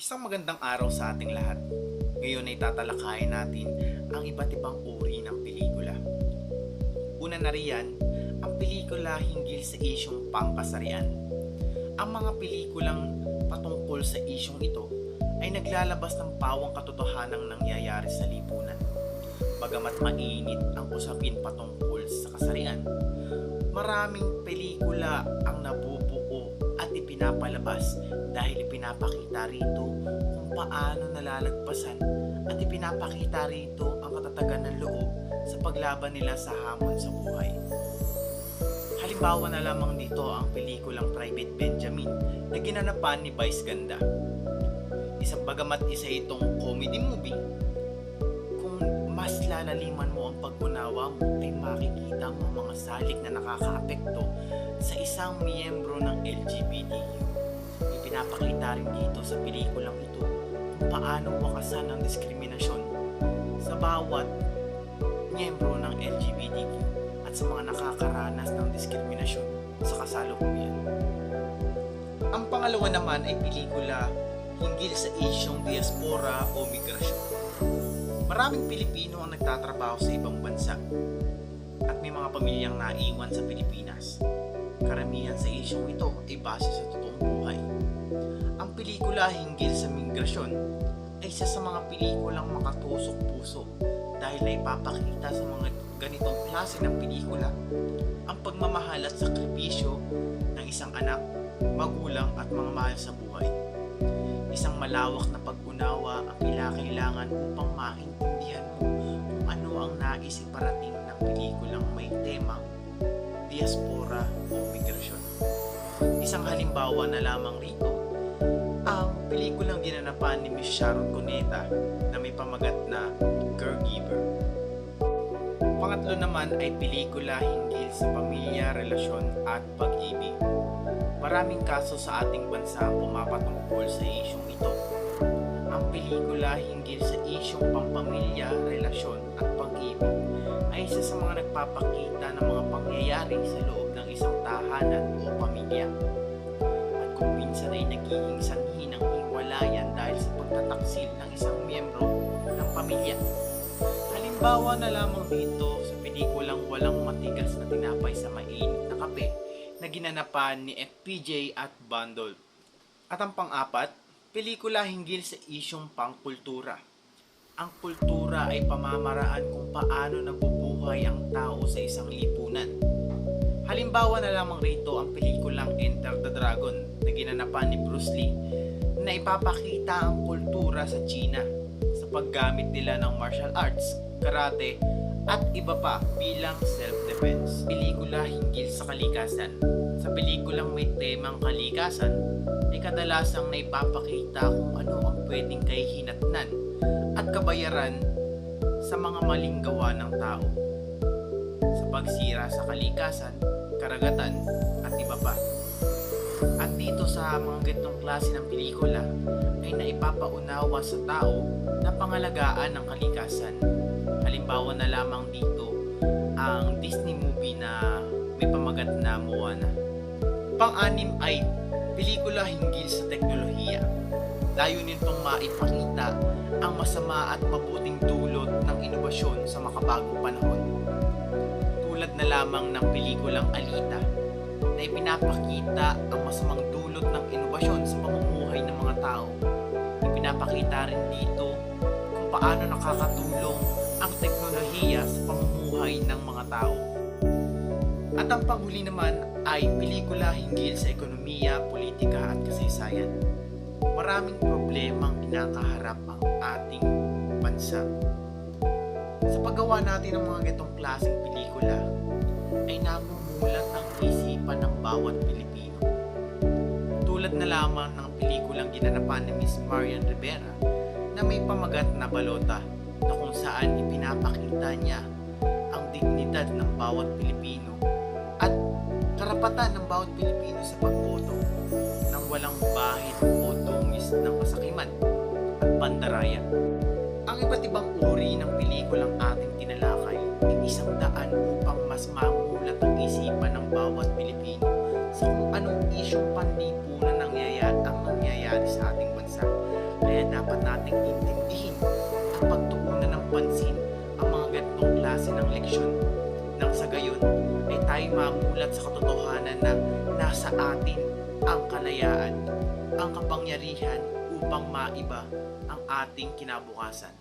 Isang magandang araw sa ating lahat. Ngayon ay tatalakayin natin ang iba't ibang uri ng pelikula. Una na riyan, ang pelikula hinggil sa isyong pangkasarian. Ang mga pelikulang patungkol sa isyong ito ay naglalabas ng pawang katotohanang nangyayari sa lipunan. Bagamat mainit ang usapin patungkol sa kasarian, maraming pelikula ang nabubuo ipinapalabas dahil ipinapakita rito kung paano nalalagpasan at ipinapakita rito ang katatagan ng loob sa paglaban nila sa hamon sa buhay. Halimbawa na lamang dito ang pelikulang Private Benjamin na ginanapan ni Vice Ganda. Isang bagamat isa itong comedy movie, kung mas lalaliman mo ang pag-unawa mo ay makikita mo mga salik na nakakaapekto sa isang miyembro ng LGBTQ. Ipinapakita rin dito sa pelikulang ito kung paano wakasan ang diskriminasyon sa bawat miyembro ng LGBTQ at sa mga nakakaranas ng diskriminasyon sa kasalukuyan. Ang pangalawa naman ay pelikula hinggil sa isyong diaspora o migrasyon. Maraming Pilipino ang nagtatrabaho sa ibang bansa at may mga pamilyang naiwan sa Pilipinas. Karamihan sa isyong ito ay base sa totoong pelikula hinggil sa migrasyon ay isa sa mga pelikulang makatusok puso dahil na ipapakita sa mga ganitong klase ng pelikula ang pagmamahal at sakripisyo ng isang anak, magulang at mga mahal sa buhay. Isang malawak na pag-unawa ang kailangan upang maintindihan mo kung ano ang nais iparating ng pelikulang may temang diaspora o migrasyon. Isang halimbawa na lamang rito, pelikulang ginanapan ni Miss Sharon Cuneta na may pamagat na Caregiver. Pangatlo naman ay pelikula hinggil sa pamilya, relasyon at pag-ibig. Maraming kaso sa ating bansa ang pumapatungkol sa isyong ito. Ang pelikula hinggil sa isyong pampamilya, relasyon at pag-ibig ay isa sa mga nagpapakita ng mga pangyayari sa loob ng isang tahanan o pamilya. Minsan ay nagiging sanhi ng hiwalayan dahil sa pagtataksil ng isang miyembro ng pamilya. Halimbawa na lamang dito sa pelikulang walang matigas na tinapay sa mainit na kape na ginanapan ni FPJ at Bundle. At ang pang-apat, pelikula hinggil sa isyong pangkultura. Ang kultura ay pamamaraan kung paano nabubuhay ang tao sa isang lipunan. Halimbawa na lamang rito ang pelikulang Enter the Dragon na ginanapan ni Bruce Lee na ipapakita ang kultura sa China sa paggamit nila ng martial arts, karate, at iba pa bilang self-defense. Pelikula hinggil sa kalikasan. Sa pelikulang may temang kalikasan, ay kadalasang naipapakita kung ano ang pwedeng kahihinatnan at kabayaran sa mga maling gawa ng tao. Sa pagsira sa kalikasan, karagatan, at iba pa. At dito sa mga ganitong klase ng pelikula ay naipapaunawa sa tao na pangalagaan ng kalikasan. Halimbawa na lamang dito ang Disney movie na may pamagat na Moana. Pang-anim ay pelikula hinggil sa teknolohiya. Layunin itong maipakita ang masama at mabuting dulot ng inobasyon sa makabagong panahon. Tulad na lamang ng pelikulang Alita na ipinapakita ang masamang dulot ng inobasyon sa pamumuhay ng mga tao. Ipinapakita rin dito kung paano nakakatulong ang teknolohiya sa pamumuhay ng mga tao. At ang panghuli naman ay pelikula hinggil sa ekonomiya, politika at kasaysayan. Maraming problemang kinakaharap ang ating bansa. Sa paggawa natin ng mga ganitong klaseng pelikula, ay namumulat ang isipan ng bawat Pilipino. Tulad na lamang ng pelikulang ginanapan ni Miss Marian Rivera na may pamagat na balota na kung saan ipinapakita niya ang dignidad ng bawat Pilipino at karapatan ng bawat Pilipino sa pagboto nang walang bahid o dungis ng kasakiman at pandaraya. Ang iba't ibang uri ng pelikulang ating tinalakay ay isang daan upang mas mamulat ang isipan ng bawat Pilipino sa kung anong isyong panlipunan nangyayari, ang nangyayari sa ating bansa. Kaya dapat nating intindihin at pagtuunan ng pansin ang mga ganitong klase ng leksyon nang sa gayon ay tayo mamulat sa katotohanan na nasa atin ang kalayaan, ang kapangyarihan upang maiba ang ating kinabukasan.